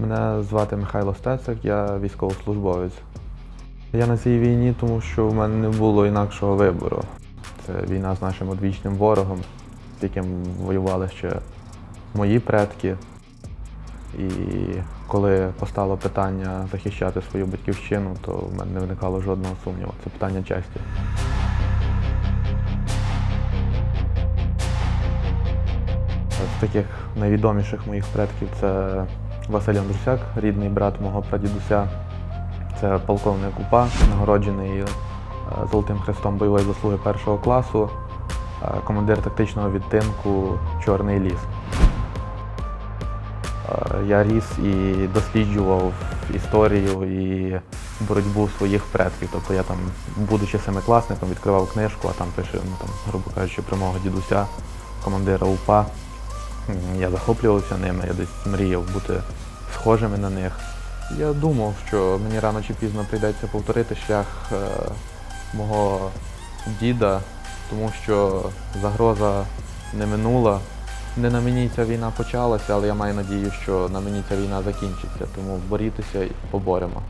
Мене звати Михайло Стецик, я військовослужбовець. Я на цій війні, тому що в мене не було інакшого вибору. Це війна з нашим одвічним ворогом, з яким воювали ще мої предки. І коли постало питання захищати свою батьківщину, то в мене не виникало жодного сумніву. Це питання честі. З таких найвідоміших моїх предків це Василь Андрусяк, рідний брат мого прадідуся. Це полковник УПА, нагороджений е, Золотим Хрестом бойової заслуги першого класу, е, командир тактичного відтинку Чорний ліс. Е, Я ріс і досліджував історію і боротьбу своїх предків. Тобто я там, будучи семикласником, відкривав книжку, а там пише, ну, там, грубо кажучи, про мого дідуся, командира УПА. Я захоплювався ними, я десь мріяв бути схожими на них. Я думав, що мені рано чи пізно прийдеться повторити шлях е, мого діда, тому що загроза не минула. Не на мені ця війна почалася, але я маю надію, що на мені ця війна закінчиться. Тому борітеся і поборемо.